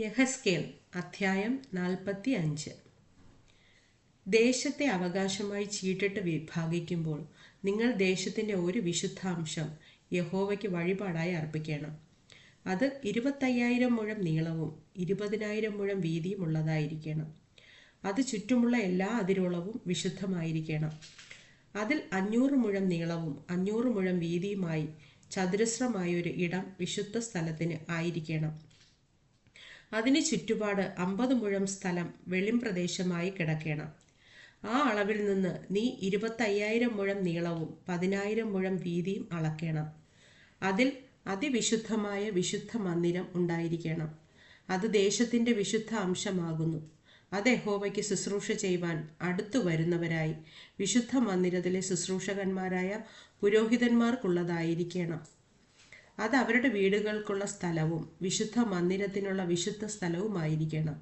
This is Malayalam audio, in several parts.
യഹസ്കേൽ അധ്യായം നാൽപ്പത്തി അഞ്ച് ദേശത്തെ അവകാശമായി ചീട്ടിട്ട് വിഭാഗിക്കുമ്പോൾ നിങ്ങൾ ദേശത്തിന്റെ ഒരു വിശുദ്ധാംശം യഹോവയ്ക്ക് വഴിപാടായി അർപ്പിക്കണം. അത് ഇരുപത്തയ്യായിരം മുഴം നീളവും ഇരുപതിനായിരം മുഴം വീതിയും ഉള്ളതായിരിക്കണം. അത് ചുറ്റുമുള്ള എല്ലാ അതിരോളവും വിശുദ്ധമായിരിക്കണം. അതിൽ അഞ്ഞൂറ് മുഴം നീളവും അഞ്ഞൂറ് മുഴം വീതിയുമായി ചതുരശ്രമായൊരു ഇടം വിശുദ്ധ സ്ഥലത്തിന് ആയിരിക്കണം. അതിന് ചുറ്റുപാട് അമ്പത് മുഴം സ്ഥലം വെളിംപ്രദേശമായി കിടക്കണം. ആ അളവിൽ നിന്ന് നീ ഇരുപത്തയ്യായിരം മുഴം നീളവും പതിനായിരം മുഴം വീതിയും അളക്കണം. അതിൽ അതിവിശുദ്ധമായ വിശുദ്ധ മന്ദിരം ഉണ്ടായിരിക്കണം. അത് ദേശത്തിന്റെ വിശുദ്ധ അംശമാകുന്നു. അത് യഹോവയ്ക്ക് ശുശ്രൂഷ ചെയ്യുവാൻ അടുത്തു വരുന്നവരായി വിശുദ്ധ മന്ദിരത്തിലെ ശുശ്രൂഷകന്മാരായ പുരോഹിതന്മാർക്കുള്ളതായിരിക്കണം. അത് അവരുടെ വീടുകൾക്കുള്ള സ്ഥലവും വിശുദ്ധ മന്ദിരത്തിനുള്ള വിശുദ്ധ സ്ഥലവുമായിരിക്കണം.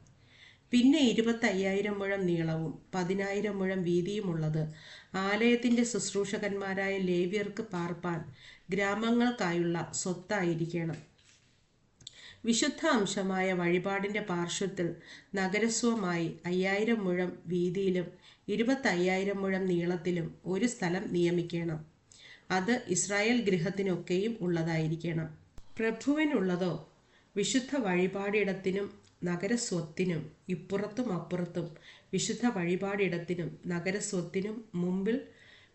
പിന്നെ ഇരുപത്തയ്യായിരം മുഴം നീളവും പതിനായിരം മുഴം വീതിയുമുള്ളത് ആലയത്തിന്റെ ശുശ്രൂഷകന്മാരായ ലേവ്യർക്ക് പാർപ്പാൻ ഗ്രാമങ്ങൾക്കായുള്ള സ്വത്തായിരിക്കണം. വിശുദ്ധ അംശമായ വഴിപാടിന്റെ പാർശ്വത്തിൽ നഗരസ്വമായി അയ്യായിരം മുഴം വീതിയിലും ഇരുപത്തയ്യായിരം മുഴം നീളത്തിലും ഒരു സ്ഥലം നിയമിക്കണം. അത് ഇസ്രായേൽ ഗൃഹത്തിനൊക്കെയും ഉള്ളതായിരിക്കണം. പ്രഭുവിനുള്ളതോ വിശുദ്ധ വഴിപാടിടത്തിനും നഗരസ്വത്തിനും ഇപ്പുറത്തും അപ്പുറത്തും വിശുദ്ധ വഴിപാടിടത്തിനും നഗരസ്വത്തിനും മുമ്പിൽ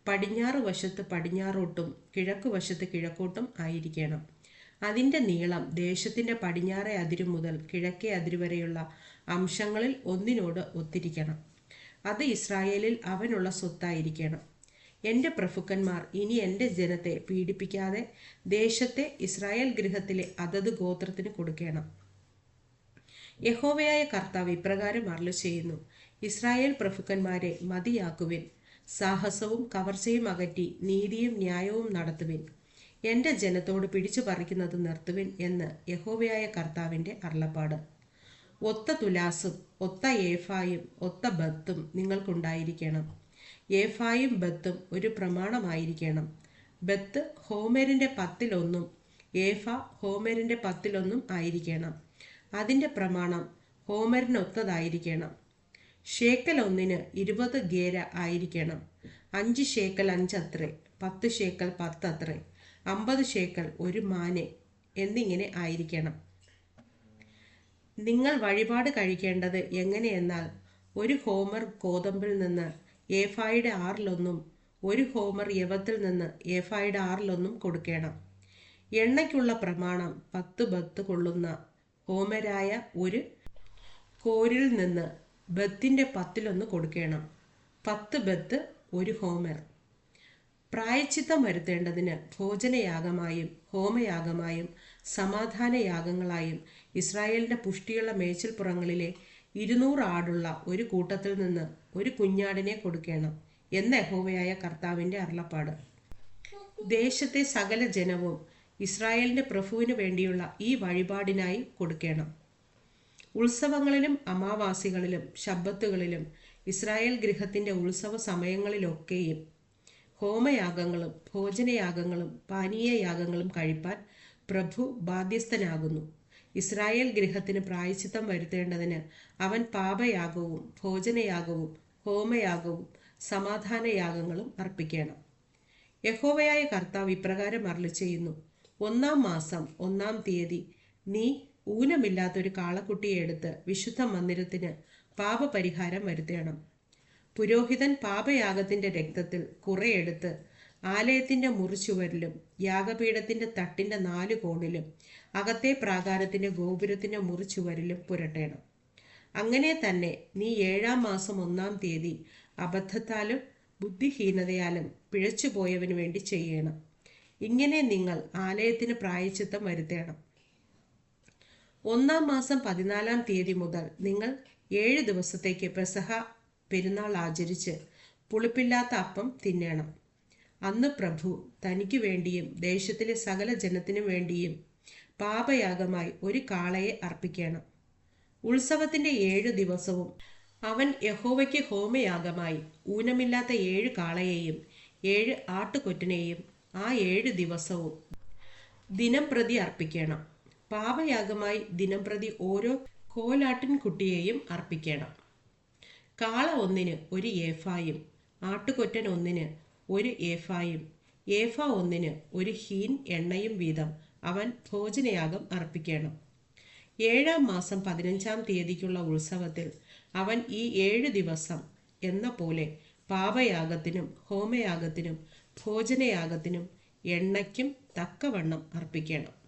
പടിഞ്ഞാറ് വശത്ത് പടിഞ്ഞാറോട്ടും കിഴക്ക് വശത്ത് കിഴക്കോട്ടും ആയിരിക്കണം. അതിന്റെ നീളം ദേശത്തിന്റെ പടിഞ്ഞാറേ അതിരു മുതൽ കിഴക്കേ അതിരു വരെയുള്ള അംശങ്ങളിൽ ഒന്നിനോട് ഒത്തിരിക്കണം. അത് ഇസ്രായേലിൽ അവനുള്ള സ്വത്തായിരിക്കണം. എന്റെ പ്രഭുക്കന്മാർ ഇനി എന്റെ ജനത്തെ പീഡിപ്പിക്കാതെ ദേശത്തെ ഇസ്രായേൽ ഗൃഹത്തിലെ അതത് ഗോത്രത്തിന് കൊടുക്കണം. യഹോവയായ കർത്താവ് ഇപ്രകാരം അരുളി ചെയ്യുന്നു. ഇസ്രായേൽ പ്രഭുക്കന്മാരെ മതിയാക്കുവിൻ. സാഹസവും കവർച്ചയും അകറ്റി നീതിയും ന്യായവും നടത്തുവിൻ. എന്റെ ജനത്തോട് പിടിച്ചു പറിക്കുന്നത് നിർത്തുവിൻ എന്ന് യഹോവയായ കർത്താവിന്റെ അരുളപ്പാട്. ഒത്ത തുലാസും ഒത്ത ഏഫായും ഒത്ത ബത്തും നിങ്ങൾക്കുണ്ടായിരിക്കണം. ഏഫായും ബത്തും ഒരു പ്രമാണമായിരിക്കണം. ബത്ത് ഹോമേരിന്റെ പത്തിലൊന്നും ഏഫ ഹോമേരിന്റെ പത്തിലൊന്നും ആയിരിക്കണം. അതിന്റെ പ്രമാണം ഹോമറിനൊത്തതായിരിക്കണം ഷേക്കൽ ഒന്നിന് ഇരുപത് ഗേര ആയിരിക്കണം. അഞ്ച് ഷേക്കൽ അഞ്ചത്രേ പത്ത് ഷേക്കൽ പത്തത്രേ അമ്പത് ഷേക്കൽ ഒരു മാനെ എന്നിങ്ങനെ ആയിരിക്കണം. നിങ്ങൾ വഴിപാട് കഴിക്കേണ്ടത് എങ്ങനെയെന്നാൽ ഒരു ഹോമർ ഗോതമ്പിൽ നിന്ന് ഏഫായുടെ ആറിലൊന്നും ഒരു ഹോമർ യവത്തിൽ നിന്ന് ഏഫായുടെ ആറിലൊന്നും കൊടുക്കണം. എണ്ണയ്ക്കുള്ള പ്രമാണം പത്ത് ബത്ത് കൊള്ളുന്ന ഹോമരായ ഒരു കോരിൽ നിന്ന് ബത്തിന്റെ പത്തിലൊന്ന് കൊടുക്കണം. പത്ത് ബത്ത് ഒരു ഹോമർ. പ്രായച്ചിത്തം വരുത്തേണ്ടതിന് ഭോജനയാഗമായും ഹോമയാഗമായും സമാധാനയാഗങ്ങളായും ഇസ്രായേലിന്റെ പുഷ്ടിയുള്ള മേച്ചിൽപ്പുറങ്ങളിലെ ഇരുന്നൂറ് ആടുള്ള ഒരു കൂട്ടത്തിൽ നിന്ന് ഒരു കുഞ്ഞാടിനെ കൊടുക്കണം എന്ന യഹോവയായ കർത്താവിന്റെ അരുളപ്പാട്. ദേശത്തെ സകല ജനവും ഇസ്രായേലിന്റെ പ്രഭുവിന് വേണ്ടിയുള്ള ഈ വഴിപാടിനായി കൊടുക്കണം. ഉത്സവങ്ങളിലും അമാവാസികളിലും ശബ്ബത്തുകളിലും ഇസ്രായേൽ ഗൃഹത്തിന്റെ ഉത്സവ സമയങ്ങളിലൊക്കെയും ഹോമയാഗങ്ങളും ഭോജനയാഗങ്ങളും പാനീയയാഗങ്ങളും കഴിപ്പാൻ പ്രഭു ബാധ്യസ്ഥനാകുന്നു. ഇസ്രായേൽ ഗൃഹത്തിന് പ്രായച്ചിത്തം വരുത്തേണ്ടതിന് അവൻ പാപയാഗവും ഭോജനയാഗവും ഹോമയാഗവും സമാധാനയാഗങ്ങളും അർപ്പിക്കണം. യഹോവയായ കർത്താവ് ഇപ്രകാരം അരളി ചെയ്യുന്നു ഒന്നാം മാസം ഒന്നാം തീയതി നീ ഊനമില്ലാത്തൊരു കാളക്കുട്ടിയെ എടുത്ത് വിശുദ്ധ മന്ദിരത്തിന് പാപപരിഹാരം വരുത്തണം. പുരോഹിതൻ പാപയാഗത്തിന്റെ രക്തത്തിൽ കുറെയെടുത്ത് ആലയത്തിന്റെ മുറിച്ചുവരിലും യാഗപീഠത്തിന്റെ തട്ടിന്റെ നാല് കോണിലും അകത്തെ പ്രാകാരത്തിന്റെ ഗോപുരത്തിന്റെ മുറിച്ചുവരിലും പുരട്ടേണം. അങ്ങനെ തന്നെ നീ ഏഴാം മാസം ഒന്നാം തീയതി അബദ്ധത്താലും ബുദ്ധിഹീനതയാലും പിഴച്ചുപോയവന് വേണ്ടി ചെയ്യണം. ഇങ്ങനെ നിങ്ങൾ ആലയത്തിന് പ്രായച്ചിത്തം വരുത്തേണം. ഒന്നാം മാസം പതിനാലാം തീയതി മുതൽ നിങ്ങൾ ഏഴ് ദിവസത്തേക്ക് പെസഹ പെരുന്നാൾ ആചരിച്ച് പുളിപ്പില്ലാത്ത അപ്പം തിന്നണം. അന്ന് പ്രഭു തനിക്ക് വേണ്ടിയും ദേശത്തിലെ സകല ജനത്തിനു വേണ്ടിയും പാപയാഗമായി ഒരു കാളയെ അർപ്പിക്കണം. ഉത്സവത്തിന്റെ ഏഴ് ദിവസവും അവൻ യഹോവയ്ക്ക് ഹോമയാഗമായി ഊനമില്ലാത്ത ഏഴ് കാളയെയും ഏഴ് ആട്ടുകൊറ്റനെയും ആ ഏഴ് ദിവസവും ദിനം പ്രതി അർപ്പിക്കണം. പാപയാഗമായി ദിനം പ്രതി ഓരോ കോലാട്ടിൻകുട്ടിയെയും അർപ്പിക്കണം. കാള ഒന്നിന് ഒരു ഏഫായും ആട്ടുകൊറ്റൻ ഒന്നിന് ഒരു ഏഫായും. ഏഫ ഒന്നിന് ഒരു ഹീൻ എണ്ണയും വീതം അവൻ ഭോജനയാഗം അർപ്പിക്കണം. ഏഴാം മാസം പതിനഞ്ചാം തീയതിക്കുള്ള ഉത്സവത്തിൽ അവൻ ഈ ഏഴ് ദിവസം എന്ന പോലെ പാപയാഗത്തിനും ഹോമയാഗത്തിനും ഭോജനയാഗത്തിനും എണ്ണയ്ക്കും തക്കവണ്ണം അർപ്പിക്കണം.